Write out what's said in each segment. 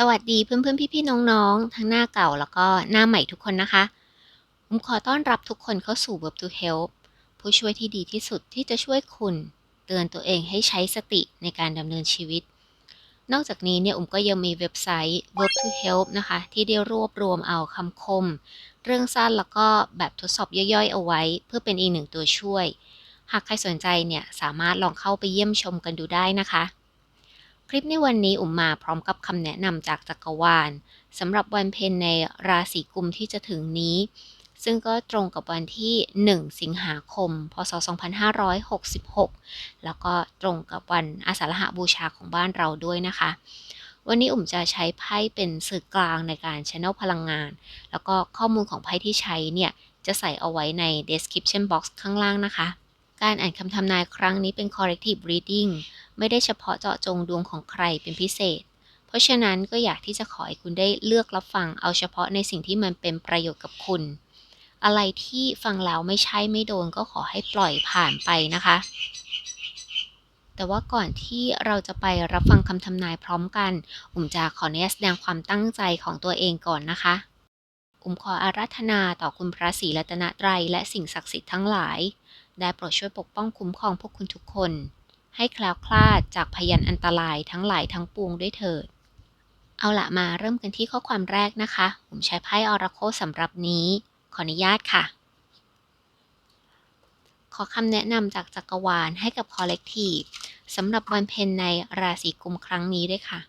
สวัสดีเพื่อนๆพี่ๆน้องๆทั้งหน้าเก่าแล้วก็หน้าใหม่ทุกคนนะคะผมขอต้อนรับทุกคนเข้าสู่ Verb to Help ผู้ช่วยที่ดีที่สุดที่จะช่วยคุณ เตือนตัวเองให้ใช้สติในการดำเนินชีวิต นอกจากนี้เนี่ยอุ๋มก็ยังมีเว็บไซต์ Verb to Help นะคะ ที่ได้รวบรวมเอาคำคม เรื่องสั้นแล้วก็แบบทดสอบย่อยๆ เอาไว้ เพื่อเป็นอีกหนึ่งตัวช่วย หากใครสนใจเนี่ยสามารถลองเข้าไปเยี่ยมชมกันดูได้นะคะ คลิปในวันนี้อุ๋มมาพร้อมกับคำแนะนำจากจักรวาลสำหรับวันเพ็ญในราศีกุมที่จะถึงนี้ ซึ่งก็ตรงกับวันที่ 1 สิงหาคม พศ 2566 แล้วก็ตรงกับวันอาสาฬหบูชาของบ้านเราด้วยนะคะ วันนี้อุ๋มจะใช้ไพ่เป็นสื่อกลางในการช n น e l พลังงาน แล้วก็ข้อมูลของไพ่ที่ใช้เนี่ยจะใส่เอาไว้ใน description box ข้างล่างนะคะ การอ่านคำทำนายครั้งนี้เป็น corrective reading ไม่ได้เฉพาะเจาะจงดวงของใครเป็นพิเศษ เพราะฉะนั้นก็อยากที่จะขอให้คุณได้เลือกรับฟังเอาเฉพาะในสิ่งที่มันเป็นประโยชน์กับคุณ อะไรที่ฟังแล้วไม่ใช่ไม่โดนก็ขอให้ปล่อยผ่านไปนะคะ แต่ว่าก่อนที่เราจะไปรับฟังคำทำนายพร้อมกันอุ๋มจะขออนุญาตแสดงความตั้งใจของตัวเองก่อนนะคะอุ๋มขออาราธนาต่อคุณพระศรีรัตนตรัยและสิ่งศักดิ์สิทธิ์ทั้งหลาย ได้โปรดช่วยปกป้องคุ้มครองพวกคุณทุกคน ให้แคล้วคลาดจากพยันอันตรายทั้งหลายทั้งปวงด้วยเถิด เอาละมาเริ่มกันที่ข้อความแรกนะคะ ผมใช้ไพ่ออราโคสำหรับนี้ ขออนุญาตค่ะ ขอคำแนะนำจากจักรวาลให้กับคอเลกทีสสำหรับวันเพ็ญในราศีกุมครั้งนี้ด้วยค่ะ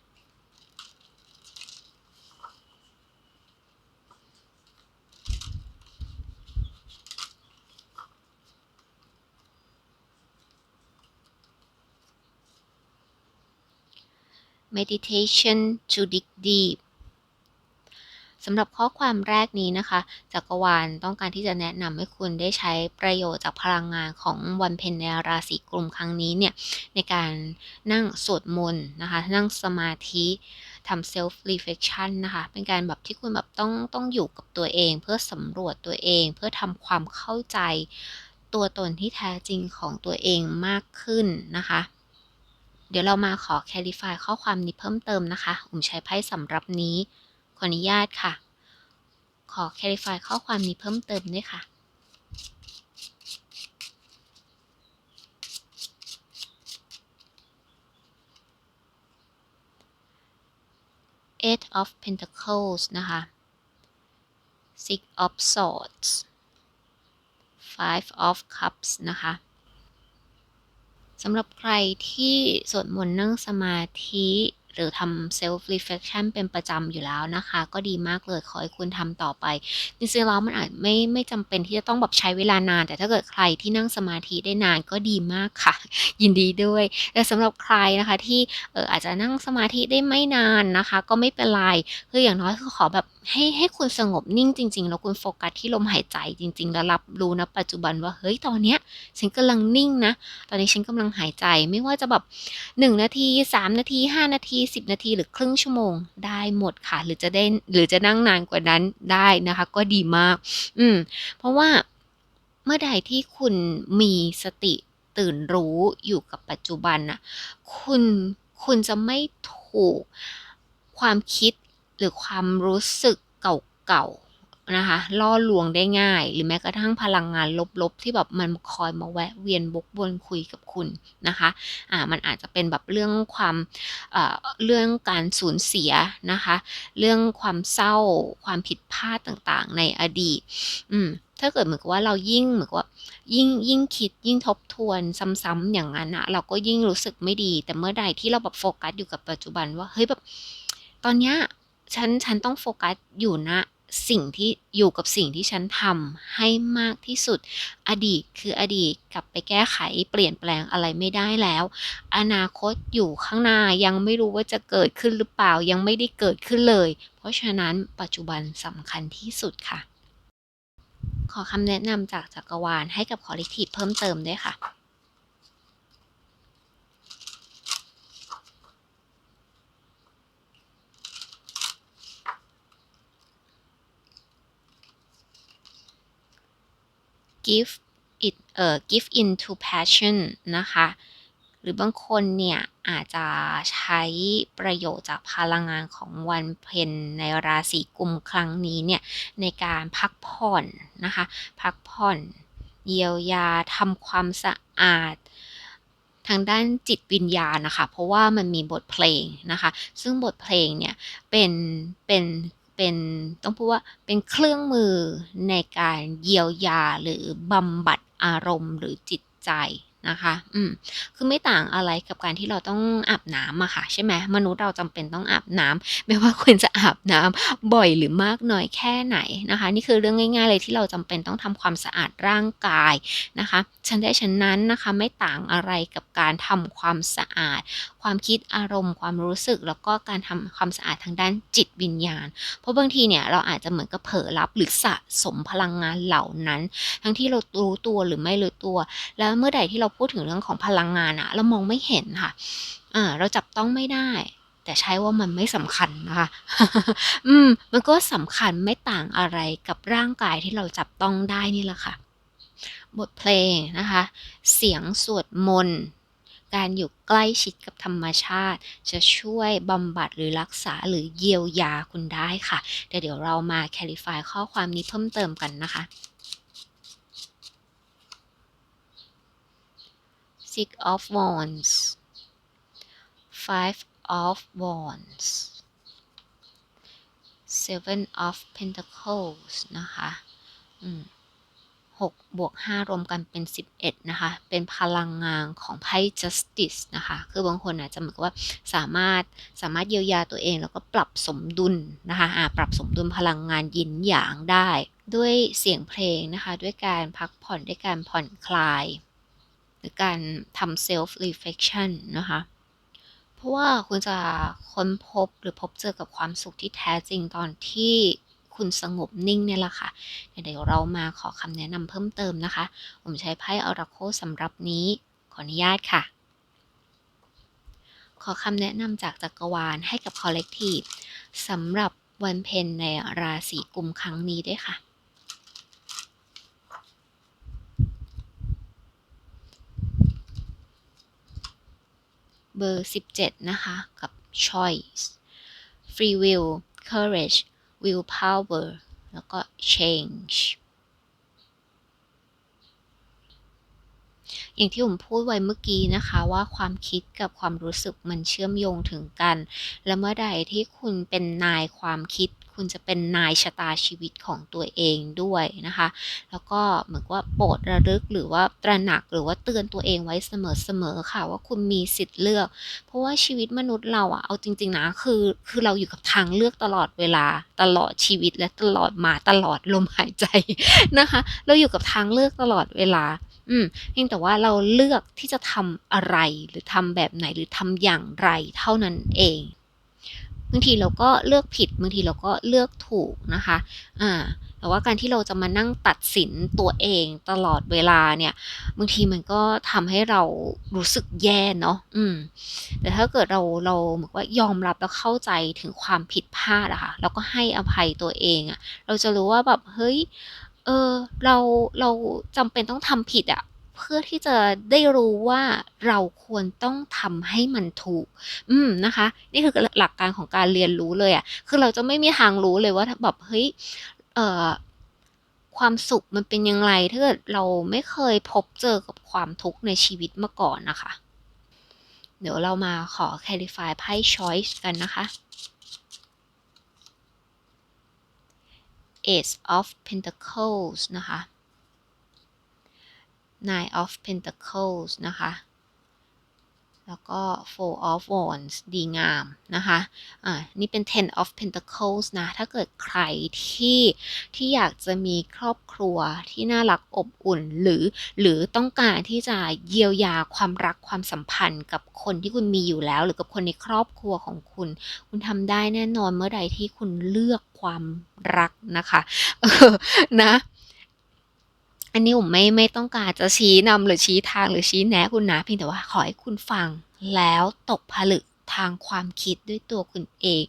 meditation to dig deep สำหรับข้อความแรกนี้นะคะจักรวาลต้องการที่จะแนะนำให้คุณได้ใช้ประโยชน์จากพลังงานของวันเพ็ญในราศีกลุ่มครั้งนี้เนี่ย ในการนั่งสวดมนต์นะคะ นั่งสมาธิทำ self reflection นะคะ เป็นการแบบที่คุณแบบต้องต้องอยู่กับตัวเอง เพื่อสำรวจตัวเอง เพื่อทำความเข้าใจตัวตนที่แท้จริงของตัวเองมากขึ้นนะคะ เดี๋ยวเรามาขอ clarify ข้อความนี้เพิ่มเติมนะคะผมใช้ไพ่สำหรับนี้ ขออนุญาตค่ะ ขอ clarify ข้อความนี้เพิ่มเติมด้วยค่ะ Eight of Pentacles นะคะ Six of Swords Five of Cups นะคะ สำหรับใครที่สวดมนต์นั่งสมาธิ หรือทำ self reflection เป็นประจำอยู่แล้วนะคะ ก็ดีมากเลยขอให้คุณทำต่อไป จริงๆแล้วมันอาจไม่ไม่จำเป็นที่จะต้องแบบใช้เวลานาน แต่ถ้าเกิดใครที่นั่งสมาธิได้นานก็ดีมากค่ะ ยินดีด้วย แต่สำหรับใครนะคะที่เอออาจจะนั่งสมาธิได้ไม่นานนะคะ ก็ไม่เป็นไรคืออย่างน้อยคือขอแบบให้ให้คุณสงบนิ่งจริง ๆ แล้วคุณโฟกัสที่ลมหายใจจริง ๆ แล้วรับรู้นะปัจจุบันว่าเฮ้ยตอนเนี้ยฉันกำลังนิ่งนะ ตอนนี้ฉันกำลังหายใจไม่ว่าจะแบบ1นาที 3 นาที 5 นาที20 นาทีหรือครึ่งชั่วโมงได้หมดค่ะ หรือจะได้หรือจะนั่งนานกว่านั้นได้นะคะ ก็ดีมาก อืม เพราะว่าเมื่อใดที่คุณมีสติตื่นรู้อยู่กับปัจจุบันนะคุณคุณจะไม่ถูกความคิดหรือความรู้สึกเก่าๆ นะคะล่อลวงได้ง่าย หรือแม้กระทั่งพลังงานลบๆ ที่แบบมันคอยมาแวะเวียนบกวนคุยกับคุณนะคะอ่ามันอาจจะเป็นแบบเรื่องความเอ่อเรื่องการสูญเสียนะคะเรื่องความเศร้าความผิดพลาดต่างๆ ในอดีตอืมถ้าเกิดเหมือนกับว่าเรายิ่งเหมือนกับว่ายิ่งยิ่งคิดยิ่งทบทวนซ้ำๆอย่างนั้นอะเราก็ยิ่งรู้สึกไม่ดี แต่เมื่อใดที่เราแบบโฟกัสอยู่กับปัจจุบันว่าเฮ้ยแบบตอนเนี้ยฉันฉันต้องโฟกัสอยู่นะ สิ่งที่อยู่กับสิ่งที่ฉันทำให้มากที่สุด อดีตคืออดีตกลับไปแก้ไขเปลี่ยนแปลงอะไรไม่ได้แล้ว อนาคตอยู่ข้างหน้ายังไม่รู้ว่าจะเกิดขึ้นหรือเปล่ายังไม่ได้เกิดขึ้นเลย เพราะฉะนั้นปัจจุบันสำคัญที่สุดค่ะ ขอคำแนะนำจากจักรวาลให้กับคอลเลกทีเพิ่มเติมด้วยค่ะ give it เอ่อ give in to passion นะคะ หรือบางคนเนี่ยอาจจะใช้ประโยชน์จากพลังงานของวันเพ็ญในราศีกุมครั้งนี้เนี่ยในการพักผ่อนนะคะ พักผ่อนเยียวยาทำความสะอาดทางด้านจิตวิญญาณนะคะ เพราะว่ามันมีบทเพลงนะคะ ซึ่งบทเพลงเนี่ยเป็นเป็น เป็นต้องพูดว่าเป็นเครื่องมือในการเยียวยาหรือบำบัดอารมณ์หรือจิตใจ นะคะ อืม คือไม่ต่างอะไรกับการที่เราต้องอาบน้ำอะค่ะ ใช่ไหมมนุษย์เราจำเป็นต้องอาบน้ำไม่ว่าคุณจะอาบน้ำบ่อยหรือมากน้อยแค่ไหนนะคะ นี่คือเรื่องง่าย ๆ เลยที่เราจำเป็นต้องทำความสะอาดร่างกายนะคะ ฉันได้ฉันนั้นนะคะไม่ต่างอะไรกับการทำความสะอาด ความคิดอารมณ์ ความรู้สึกแล้วก็การทำความสะอาดทางด้านจิตวิญญาณ เพราะบางทีเนี่ยเราอาจจะเหมือนกับเผลอรับหรือสะสมพลังงานเหล่านั้น ทั้งที่เรารู้ตัวหรือไม่รู้ตัว แล้วเมื่อใดที่เราพูดถึงเรื่องของพลังงานอะเรามองไม่เห็นค่ะอ่าเราจับต้องไม่ได้ แต่ใช้ว่ามันไม่สำคัญนะคะ อืม มันก็สำคัญไม่ต่างอะไรกับร่างกายที่เราจับต้องได้นี่แหละค่ะ บทเพลงนะคะ เสียงสวดมนต์การอยู่ใกล้ชิดกับธรรมชาติ จะช่วยบำบัดหรือรักษาหรือเยียวยาคุณได้ค่ะแต่เดี๋ยวเรามาแคลิฟายข้อความนี้เพิ่มเติมกันนะคะ Six of Wands Five of Wands Seven of Pentacles นะคะ6บวก5รวมกันเป็น11นะคะ เป็นพลังงานของไพ่ justice นะคะ คือบางคนอาจจะเหมือนกับว่าสามารถสามารถเยียวยาตัวเองแล้วก็ปรับสมดุลนะคะะปรับสมดุลพลังงานยินหยางได้ ด้วยเสียงเพลงนะคะ ด้วยการพักผ่อนด้วยการผ่อนคลาย หรือการทำ self reflection นะคะ เพราะว่าคุณจะค้นพบหรือพบเจอกับความสุขที่แท้จริงตอนที่คุณสงบนิ่งเนี่ยแหละค่ะ เดี๋ยวเรามาขอคำแนะนำเพิ่มเติมนะคะ ผมใช้ไพ่ออราโคสำหรับนี้ ขออนุญาตค่ะ ขอคำแนะนำจากจักรวาลให้กับ collective สำหรับวันเพ็ญในราศีกุมครั้งนี้ด้วยค่ะ เบอร์ 17 นะคะ กับ choice free will courage will power แล้วก็ change อย่างที่ผมพูดไว้เมื่อกี้นะคะว่าความคิดกับความรู้สึกมันเชื่อมโยงถึงกัน และเมื่อใดที่คุณเป็นนายความคิด คุณจะเป็นนายชะตาชีวิตของตัวเองด้วยนะคะ แล้วก็เหมือนว่าโปรดระลึกหรือว่าตระหนักหรือว่าเตือนตัวเองไว้เสมอๆค่ะ ว่าคุณมีสิทธิ์เลือก เพราะว่าชีวิตมนุษย์เราอะเอาจริง ๆนะคือคือเราอยู่กับทางเลือกตลอดเวลาตลอดชีวิตและตลอดมาตลอดลมหายใจนะคะ เราอยู่กับทางเลือกตลอดเวลาอืมเพียงแต่ว่าเราเลือกที่จะทำอะไรหรือทำแบบไหนหรือทำอย่างไรเท่านั้นเอง บางทีเราก็เลือกผิดบางทีเราก็เลือกถูกนะคะอ่าแต่ว่าการที่เราจะมานั่งตัดสินตัวเองตลอดเวลาเนี่ย บางทีมันก็ทำให้เรารู้สึกแย่เนาะอืม แต่ถ้าเกิดเราเราเหมือนว่ายอมรับแล้วเข้าใจถึงความผิดพลาดอะค่ะแล้วก็ให้อภัยตัวเองอะเราจะรู้ว่าแบบเฮ้ยเออเราเราจำเป็นต้องทำผิดอะ เพื่อที่จะได้รู้ว่าเราควรต้องทำให้มันถูก อืมนะคะ นี่คือหลักการของการเรียนรู้เลยอะ่ะ คือเราจะไม่มีทางรู้เลยว่าแบบเฮ้ยเอ่อความสุขมันเป็นยังไงถ้าเกิดเราไม่เคยพบเจอกับความทุกข์ในชีวิตมาก่อนนะคะ เดี๋ยวเรามาขอ clarify ไพ่ choice กันนะคะ Ace of Pentacles นะคะ Nine of Pentacles นะคะ แล้วก็ Four of Wands ดีงามนะคะ อ่า นี่เป็น Ten of Pentacles นะ ถ้าเกิดใครที่ที่อยากจะมีครอบครัวที่น่ารักอบอุ่น หรือหรือต้องการที่จะเยียวยาความรักความสัมพันธ์กับคนที่คุณมีอยู่แล้ว หรือกับคนในครอบครัวของคุณ คุณทำได้แน่นอนเมื่อใดที่คุณเลือกความรักนะคะนะ อันนี้ผมไม่ไม่ต้องการจะชี้นำหรือชี้ทางหรือชี้แนะคุณนะเพียงแต่ว่าขอให้คุณฟังแล้วตกผลึกทางความคิดด้วยตัวคุณเอง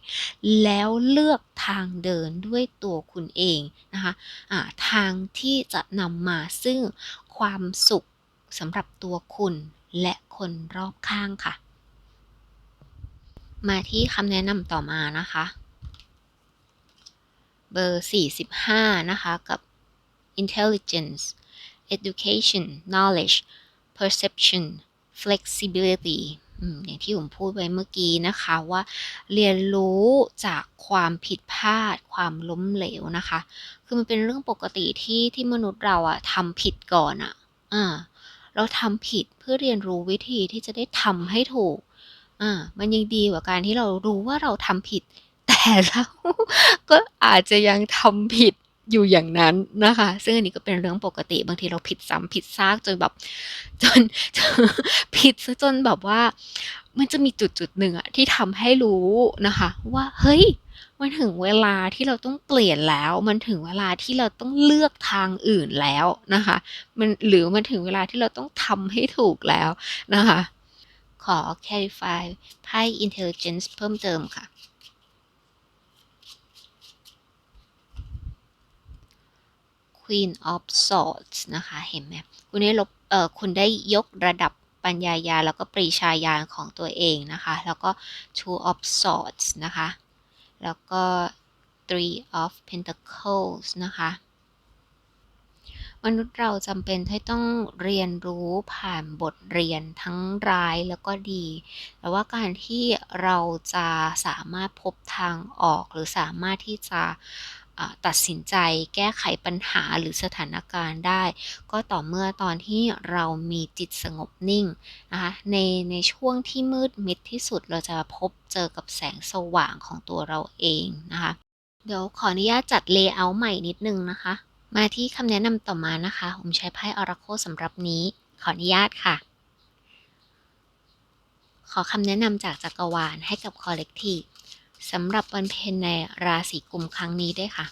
แล้วเลือกทางเดินด้วยตัวคุณเองนะคะะทางที่จะนำมาซึ่งความสุขสำหรับตัวคุณและคคนรอบข้างค่ะ มาที่คำแนะนำต่อมานะคะ เบอร์ 45 นะคะ กับ intelligence education knowledge perception flexibility อย่างที่ผมพูดไปเมื่อกี้นะคะว่าเรียนรู้จากความผิดพลาด ความล้มเหลวนะคะ คือมันเป็นเรื่องปกติที่ที่มนุษย์เราอะทำผิดก่อนอะอ่าเราทำผิดเพื่อเรียนรู้วิธีที่จะได้ทำให้ถูกอ่ามันยังดีกว่าการที่เรารู้ว่าเราทำผิด แต่เราก็อาจจะยังทำผิด อยู่อย่างนั้นนะคะ ซึ่งอันนี้ก็เป็นเรื่องปกติ บางทีเราผิดซ้ำผิดซากจนแบบจนผิดซะจนแบบว่า มันจะมีจุดจุดหนึ่งอะที่ทำให้รู้นะคะ ว่าเฮ้ยมันถึงเวลาที่เราต้องเปลี่ยนแล้ว มันถึงเวลาที่เราต้องเลือกทางอื่นแล้วนะคะ มันหรือมันถึงเวลาที่เราต้องทำให้ถูกแล้วนะคะ ขอ clarify ไพ่ intelligence เพิ่มเติมค่ะ Queen of Swords นะคะเห็นไหมคุณได้ลบเอ่อคุณได้ยกระดับปัญญายาแล้วก็ปรีชาญาณของตัวเองนะคะ แล้วก็ Two of Swords นะคะ แล้วก็ Three of Pentacles นะคะมนุษย์เราจำเป็นที่ต้องเรียนรู้ผ่านบทเรียนทั้งร้ายแล้วก็ดี แต่ว่าการที่เราจะสามารถพบทางออกหรือสามารถที่จะ ตัดสินใจแก้ไขปัญหาหรือสถานการณ์ได้ ก็ต่อเมื่อตอนที่เรามีจิตสงบนิ่งนะคะในในช่วงที่มืดมิดที่สุดเราจะพบเจอกับแสงสว่างของตัวเราเองนะคะเดี๋ยวขออนุญาตจัดเลเยอร์ใหม่นิดนึงนะคะ มาที่คำแนะนำต่อมานะคะ ผมใช้ไพ่ออราโคสำหรับนี้ ขออนุญาตค่ะ ขอคำแนะนำจากจักรวาลให้กับคอลเลกทีฟ สำหรับวันเพ็ญในราศีกุมครั้งนี้ด้วยค่ะ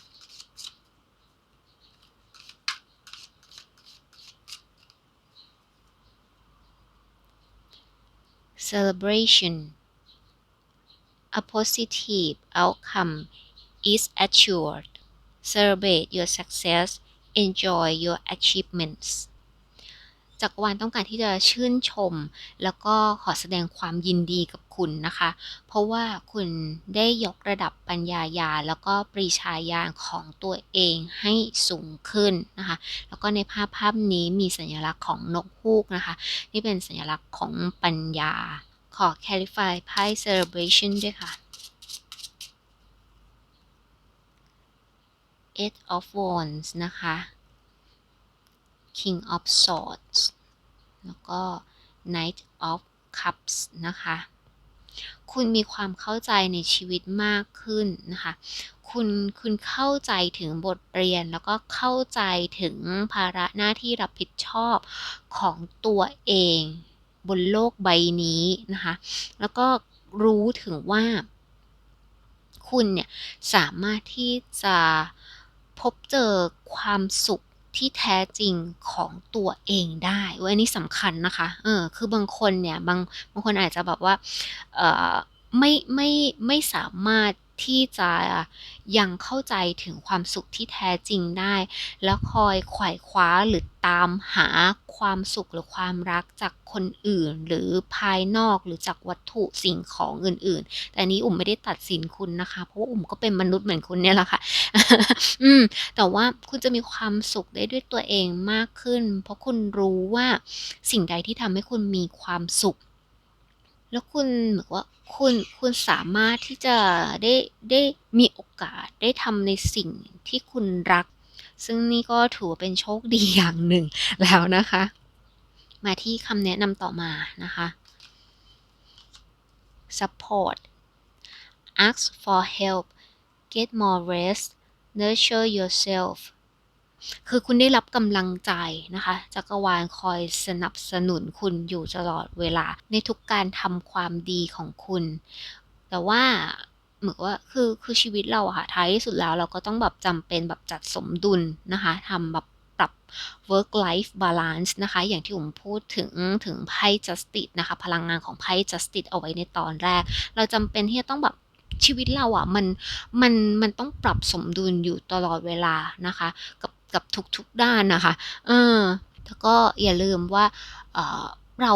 celebration a positive outcome is assured celebrate your success enjoy your achievements จักรวาลต้องการที่จะชื่นชม แล้วก็ขอแสดงความยินดีกับคุณนะคะ เพราะว่าคุณได้ยกระดับปัญญายาแล้วก็ปรีชาญาณของตัวเองให้สูงขึ้นนะคะ แล้วก็ในภาพภาพนี้มีสัญลักษณ์ของนกฮูกนะคะ นี่เป็นสัญลักษณ์ของปัญญา ขอ clarify ไพ่ celebration ด้วยค่ะ eight of wands นะคะ King of Swords แล้วก็ Knight of Cups นะคะ คุณมีความเข้าใจในชีวิตมากขึ้นนะคะ คุณคุณเข้าใจถึงบทเรียนแล้วก็เข้าใจถึงภาระหน้าที่รับผิดชอบของตัวเองบนโลกใบนี้นะคะ แล้วก็รู้ถึงว่า คุณเนี่ยสามารถที่จะพบเจอความสุข ที่แท้จริงของตัวเองได้ว้อันนี้สำคัญนะคะ เออ คือบางคนเนี่ย บางบางคนอาจจะแบบว่า เอ่อไม่ไม่ไม่สามารถ ที่จะยังเข้าใจถึงความสุขที่แท้จริงได้ แล้วคอยไขว่คว้าหรือตามหาความสุขหรือความรักจากคนอื่น หรือภายนอกหรือจากวัตถุสิ่งของอื่น ๆ แต่นี้อุ่มไม่ได้ตัดสินคุณนะคะ เพราะว่าอุ่มก็เป็นมนุษย์เหมือนคุณเนี่ยแหละค่ะ อืม แต่ว่าคุณจะมีความสุขได้ด้วยตัวเองมากขึ้น เพราะคุณรู้ว่าสิ่งใดที่ทำให้คุณมีความสุข แล้วคุณเหมือนว่าคุณคุณสามารถที่จะได้ได้มีโอกาสได้ทำในสิ่งที่คุณรัก ซึ่งนี่ก็ถือว่าเป็นโชคดีอย่างหนึ่งแล้วนะคะ มาที่คำแนะนำต่อมานะคะ support ask for help get more rest nurture yourself คือคุณได้รับกำลังใจนะคะจักรวาลคอยสนับสนุนคุณอยู่ตลอดเวลาในทุกการทำความดีของคุณ แต่ว่าเหมือนว่าคือคือชีวิตเราอะค่ะท้ายที่สุดแล้วเราก็ต้องแบบจำเป็นแบบจัดสมดุลนะคะทำแบบปรับ work life balance นะคะ อย่างที่ผมพูดถึงถึงไพ่ justice นะคะ พลังงานของไพ่ justice เอาไว้ในตอนแรก เราจำเป็นที่จะต้องแบบชีวิตเราอะ่ะมันมันมันต้องปรับสมดุลอยู่ตลอดเวลานะคะ กับ กับทุกๆด้านนะคะ เออแล้วก็อย่าลืมว่าเเรา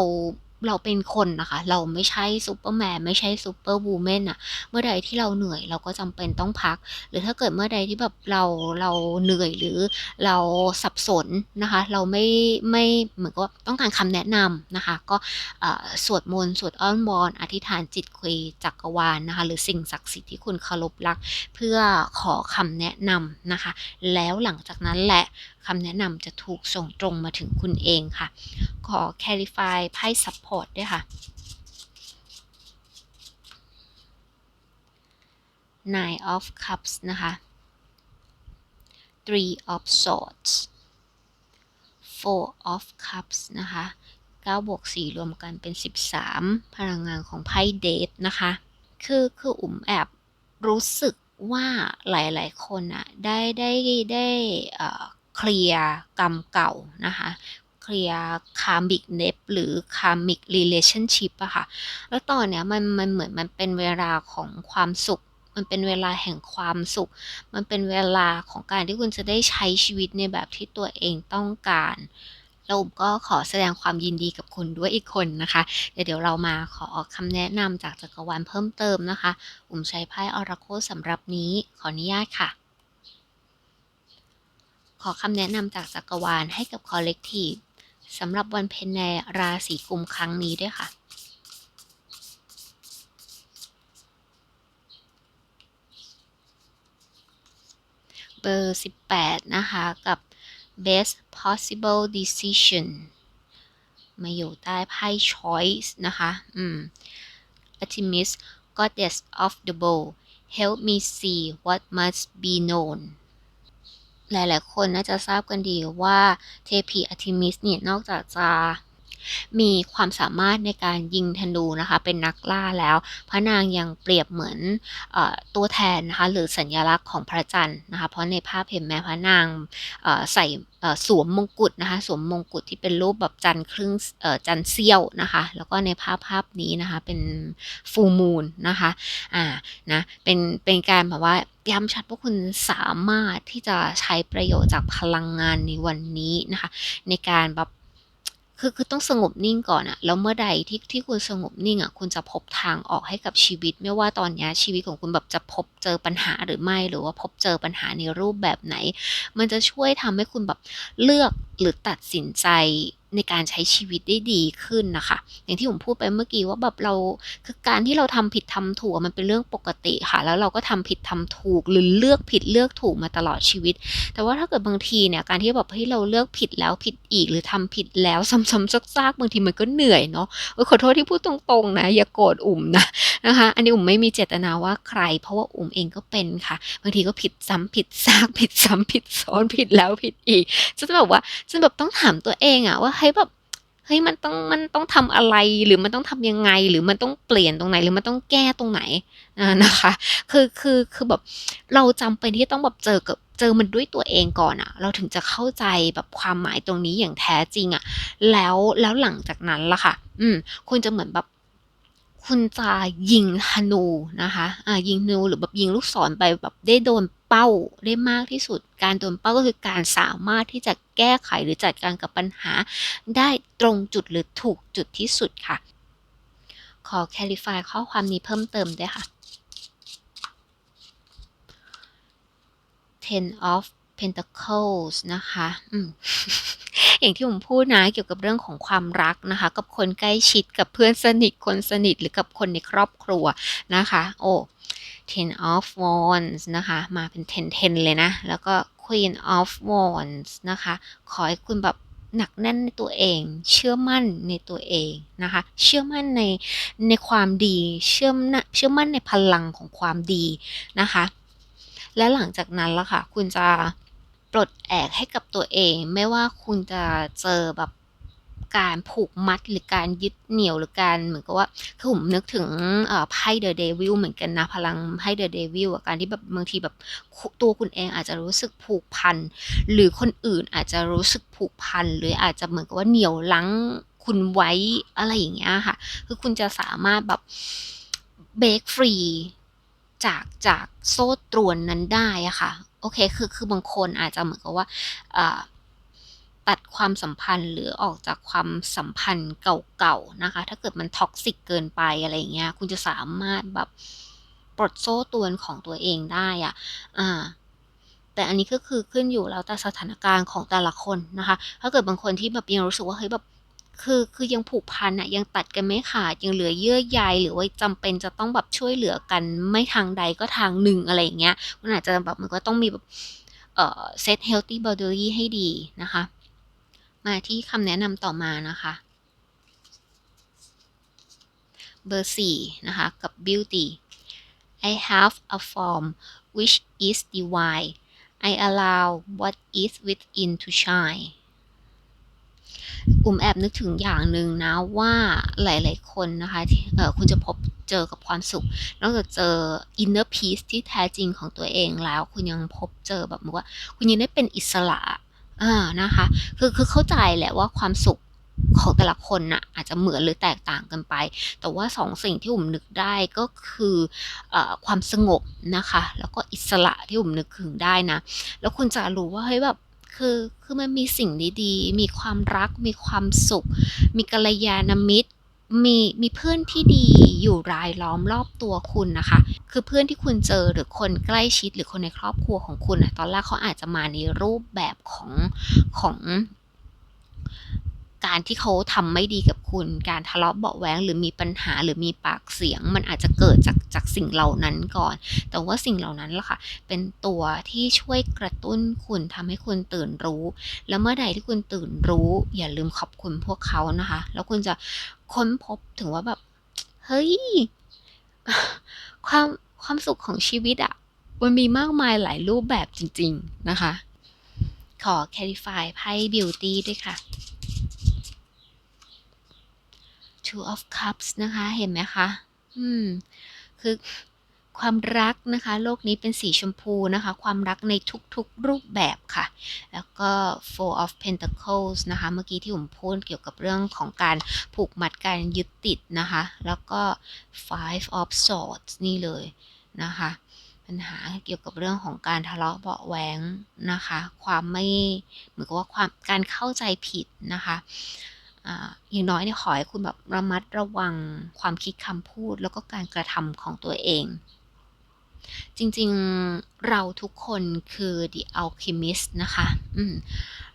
เราเป็นคนนะคะ เราไม่ใช่ซูเปอร์แมนไม่ใช่ซูเปอร์วูแมนอะเมื่อใดที่เราเหนื่อยเราก็จำเป็นต้องพัก หรือถ้าเกิดเมื่อใดที่แบบเราเราเหนื่อยหรือเราสับสนนะคะ เราไม่ไม่เหมือนกับต้องการคำแนะนำนะคะ ก็สวดมนต์สวดอ้อนวอนอธิษฐานจิตคุยจักรวาลนะคะ หรือสิ่งศักดิ์สิทธิ์ที่คุณเคารพรัก เพื่อขอคำแนะนำนะคะ แล้วหลังจากนั้นแหละคำแนะนำจะถูกส่งตรงมาถึงคุณเองค่ะ ขอ clarify ไพ่ support ด้วยค่ะ nine of cups นะคะ three of swords four of cups นะคะ9บวก4รวมกันเป็น 13 พลังงานของไพ่เดทนะคะ คือคืออุ่มแอบรู้สึกว่าหลาย ๆ คนอะได้ได้ได้เคลียร์กรรมเก่านะคะ เคลียร์คามิกเนปหรือคามิกรีเลชั่นชิพอะค่ะ แล้วตอนเนี้ยมันมันเหมือนมันเป็นเวลาของความสุข มันเป็นเวลาแห่งความสุข มันเป็นเวลาของการที่คุณจะได้ใช้ชีวิตในแบบที่ตัวเองต้องการแล้วอุมก็ขอแสดงความยินดีกับคุณด้วยอีกคนนะคะ เดี๋ยวเดี๋ยวเรามาขอคำแนะนำจากจักรวาลเพิ่มเติมนะคะ อุมใช้ไพ่ออราโคสำหรับนี้ขออนุญาตค่ะ ขอคำแนะนำจากจักรวาลให้กับคอลเลกทีฟ สำหรับวันเพ็ญในราศีกุมครั้งนี้ด้วยค่ะ เบอร์ 18 นะคะ กับ best possible decision มาอยู่ใต้ไพ่ choice นะคะ อืม optimist goddess of the bow help me see what must be known หลายๆ คนน่าจะทราบกันดีว่าเทพีอาร์ทิมิสเนี่ยนอกจากจะ มีความสามารถในการยิงธนูนะคะเป็นนักล่าแล้ว พระนางยังเปรียบเหมือนอตัวแทนนะคะหรือสัญลักษณ์ของพระจันทร์นะคะเพราะในภาพเห็นแม้พระนางใส่สวมมงกุฎนะคะสวมมงกุฎที่เป็นรูปแบบจันทร์ครึ่งจันทร์เสี้ยวนะคะแล้วก็ในภาพภาพนี้นะคะเป็นฟูมูลนะคะอ่านะเป็นเป็นการแบบว่าย้ำชัดว่าคุณสามารถที่จะใช้ประโยชน์จากพลังงานในวันนี้นะคะในการแบบ คือคือต้องสงบนิ่งก่อนอะแล้วเมื่อใดที่ที่คุณสงบนิ่งอะคุณจะพบทางออกให้กับชีวิต ไม่ว่าตอนนี้ชีวิตของคุณแบบจะพบเจอปัญหาหรือไม่ หรือว่าพบเจอปัญหาในรูปแบบไหน มันจะช่วยทำให้คุณแบบเลือกหรือตัดสินใจ ในการใช้ชีวิตได้ดีขึ้นนะคะ อย่างที่ผมพูดไปเมื่อกี้ว่าแบบเราคือการที่เราทำผิดทำถูกมันเป็นเรื่องปกติค่ะ แล้วเราก็ทำผิดทำถูกหรือเลือกผิดเลือกถูกมาตลอดชีวิต แต่ว่าถ้าเกิดบางทีเนี่ยการที่แบบเฮ้ยเราเลือกผิดแล้วผิดอีก หรือทำผิดแล้วซ้ำๆซากๆบางทีมันก็เหนื่อยเนาะขอโทษที่พูดตรงๆนะอย่าโกรธอุ่มนะนะคะอันนี้อุ่มไม่มีเจตนาว่าใคร เพราะว่าอุ่มเองก็เป็นค่ะ บางทีก็ผิดซ้ำผิดซากผิดซ้ำผิดซ้อนผิดแล้วผิดอีกจะแบบว่าจะแบบต้องถามตัวเองอะว่าฮ้ยแบบเฮ้ยมันต้องมันต้องทำอะไรหรือมันต้องทำยังไง หรือมันต้องเปลี่ยนตรงไหน หรือมันต้องแก้ตรงไหนนะคะ คือคือคือแบบเราจำเป็นที่ต้องแบบเจอกับเจอมันด้วยตัวเองก่อนอะเราถึงจะเข้าใจแบบความหมายตรงนี้อย่างแท้จริงอะแล้วแล้วหลังจากนั้นล่ะค่ะ อืมคุณจะเหมือนแบบ คุณจะยิงธนูนะคะอ่ายิงธนูหรือแบบยิงลูกศรไปแบบได้โดนเป้าได้มากที่สุด การโดนเป้าก็คือการสามารถที่จะแก้ไขหรือจัดการกับปัญหา ได้ตรงจุดหรือถูกจุดที่สุดค่ะ ขอ clarify ข้อความนี้เพิ่มเติมด้วยค่ะ ten of Pentacles นะคะออย่างที่ผมพูดนะเกี่ยวกับเรื่องของความรักนะคะ กับคนใกล้ชิดกับเพื่อนสนิทคนสนิทหรือกับคนในครอบครัวนะคะ โอ้ ten of wands นะคะ มาเป็น ten ten เลยนะ แล้วก็ queen of wands นะคะ ขอให้คุณแบบหนักแน่นในตัวเอง เชื่อมั่นในตัวเองนะคะ เชื่อมั่นในในความดี เชื่อมเชื่อมั่นในพลังของความดีนะคะ และหลังจากนั้นละค่ะ คุณจะ ปลดแอกให้กับตัวเอง ไม่ว่าคุณจะเจอแบบการผูกมัดหรือการยึดเหนี่ยวหรือการเหมือนกับว่าคือผมนึกถึงไพ่เดอะเดวิลเหมือนกันนะพลังไพ่เดอะเดวิลการที่แบบบางทีแบบตัวคุณเองอาจจะรู้สึกผูกพันหรือคนอื่นอาจจะรู้สึกผูกพันหรืออาจจะเหมือนกับว่าเหนี่ยวลังคุณไว้อะไรอย่างเงี้ยค่ะ คือคุณจะสามารถแบบเบรกฟรีจากจากโซ่ตรวนนั้นได้อะค่ะ โอเค คือคือบางคนอาจจะเหมือนกับว่าตัดความสัมพันธ์หรือออกจากความสัมพันธ์เก่าๆนะคะ ถ้าเกิดมันท็อกซิกเกินไปอะไรเงี้ย คุณจะสามารถแบบปลดโซ่ตวนของตัวเองได้อะอ่าแต่อันนี้ก็คือขึ้นอยู่แล้วแต่สถานการณ์ของแต่ละคนนะคะ ถ้าเกิดบางคนที่แบบยังรู้สึกว่าเฮ้ยแบบ คือคือยังผูกพันอะยังตัดกันไม่ขาดยังเหลือเยื่อใยหรือว่าจำเป็นจะต้องแบบช่วยเหลือกันไม่ทางใดก็ทางหนึ่งอะไรอย่างเงี้ยมันอาจจะแบบมันก็ต้องมีแบบเอ่อเซตเฮลตี้บอดี้ให้ดีนะคะ มาที่คำแนะนำต่อมานะคะเบอร์สี่นะคะ กับ beauty I have a form which is divine I allow what is within to shine อุ่มแอบนึกถึงอย่างหนึ่งนะว่าหลาย ๆ คนนะคะที่เออคุณจะพบเจอกับความสุข นอกจากเจอ inner peace ที่แท้จริงของตัวเองแล้ว คุณยังพบเจอแบบว่า คุณยังได้เป็นอิสระอ่านะคะ คือคือเข้าใจแหละว่าความสุขของแต่ละคนน่ะอาจจะเหมือนหรือแตกต่างกันไป แต่ว่าสองสิ่งที่ผมนึกได้ก็คืออความสงบนะคะ แล้วก็อิสระที่ผมนึกถึงได้นะ แล้วคุณจะรู้ว่าเฮ้ยแบบ คือคือมันมีสิ่งดีๆ มีความรัก มีความสุข มีกัลยาณมิตร มีมีเพื่อนที่ดีอยู่รายล้อมรอบตัวคุณนะคะ คือเพื่อนที่คุณเจอหรือคนใกล้ชิดหรือคนในครอบครัวของคุณอะตอนแรกเขาอาจจะมาในรูปแบบของของ การที่เขาทำไม่ดีกับคุณ การทะเลาะเบาแหวงหรือมีปัญหาหรือมีปากเสียง มันอาจจะเกิดจากจากสิ่งเหล่านั้นก่อน แต่ว่าสิ่งเหล่านั้นล่ะค่ะ เป็นตัวที่ช่วยกระตุ้นคุณทำให้คุณตื่นรู้ แล้วเมื่อใดที่คุณตื่นรู้ อย่าลืมขอบคุณพวกเขานะคะ แล้วคุณจะค้นพบถึงว่าแบบเฮ้ยความความสุขของชีวิตอะมันมีมากมายหลายรูปแบบจริง ๆ นะคะ ขอ clarify ไพ่ beauty ด้วยค่ะ two of cups นะคะ เห็นไหมคะ อืม คือความรักนะคะ โลกนี้เป็นสีชมพูนะคะ ความรักในทุกๆรูปแบบค่ะ แล้วก็ four of pentacles นะคะ เมื่อกี้ที่ผมพูดเกี่ยวกับเรื่องของการผูกมัดการยึดติดนะคะ แล้วก็ five of swords นี่เลยนะคะ ปัญหาเกี่ยวกับเรื่องของการทะเลาะเบาแหวงนะคะ ความไม่เหมือนกับว่าความการเข้าใจผิดนะคะ อย่างน้อยเนี่ยขอให้คุณแบบระมัดระวังความคิดคำพูดแล้วก็การกระทำของตัวเอง จริงๆเราทุกคนคือ the alchemist นะคะอืม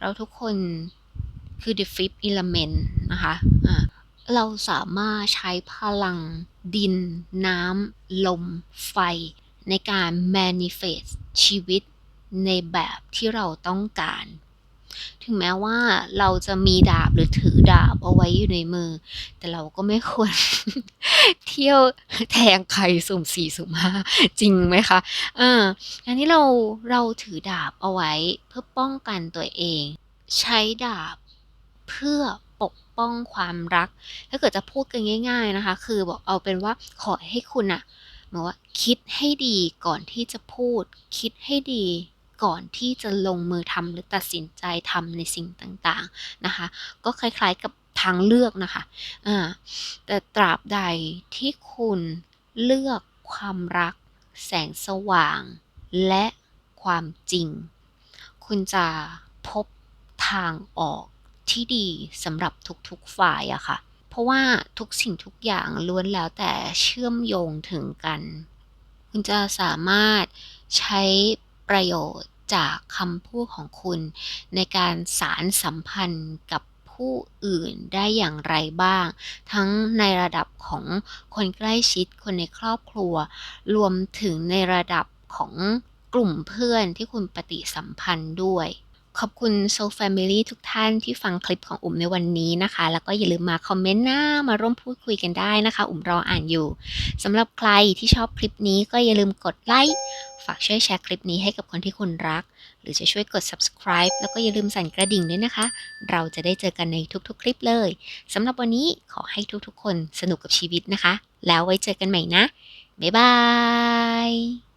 เราทุกคนคือ the fifth element นะคะะเราสามารถใช้พลังดิน น้ำ ลม ไฟ ในการ manifest ชีวิตในแบบที่เราต้องการ ถึงแม้ว่าเราจะมีดาบหรือถือดาบเอาไว้อยู่ในมือ แต่เราก็ไม่ควรเที่ยวแทงใครสุ่มสี่สุ่มห้าจริงไหมคะอ่าอันนี้เราเราถือดาบเอาไว้เพื่อป้องกันตัวเอง ใช้ดาบเพื่อปกป้องความรัก ถ้าเกิดจะพูดกันง่าย ๆนะคะ คือบอกเอาเป็นว่าขอให้คุณอะหมายว่าคิดให้ดีก่อนที่จะพูด คิดให้ดี ก่อนที่จะลงมือทำหรือตัดสินใจทำในสิ่งต่างๆนะคะ ก็คล้ายๆกับทางเลือกนะคะแต่ตราบใดที่คุณเลือกความรัก แสงสว่าง และความจริง คุณจะพบทางออกที่ดีสำหรับทุกๆฝ่ายอะค่ะ เพราะว่าทุกสิ่งทุกอย่างล้วนแล้วแต่เชื่อมโยงถึงกัน คุณจะสามารถใช้ ประโยชน์จากคำพูดของคุณ ในการสารสัมพันธ์กับผู้อื่นได้อย่างไรบ้าง ทั้งในระดับของคนใกล้ชิดคนในครอบครัว รวมถึงในระดับของกลุ่มเพื่อนที่คุณปฏิสัมพันธ์ด้วย ขอบคุณโซลแฟมิลี่ทุกท่านที่ฟังคลิปของอุ่มในวันนี้นะคะ แล้วก็อย่าลืมมาคอมเมนต์หน้ามาร่วมพูดคุยกันได้นะคะ อุ่มรออ่านอยู่สำหรับใครที่ชอบคลิปนี้ก็อย่าลืมกดไลค์ฝากช่วยแชร์คลิปนี้ให้กับคนที่คุณรัก หรือจะช่วยกด subscribe แล้วก็อย่าลืมสั่นกระดิ่งด้วยนะคะ เราจะได้เจอกันในทุกๆ คลิปเลยสำหรับวันนี้ขอให้ทุกๆ คนสนุกกับชีวิตนะคะ แล้วไว้เจอกันใหม่นะบ๊ายบาย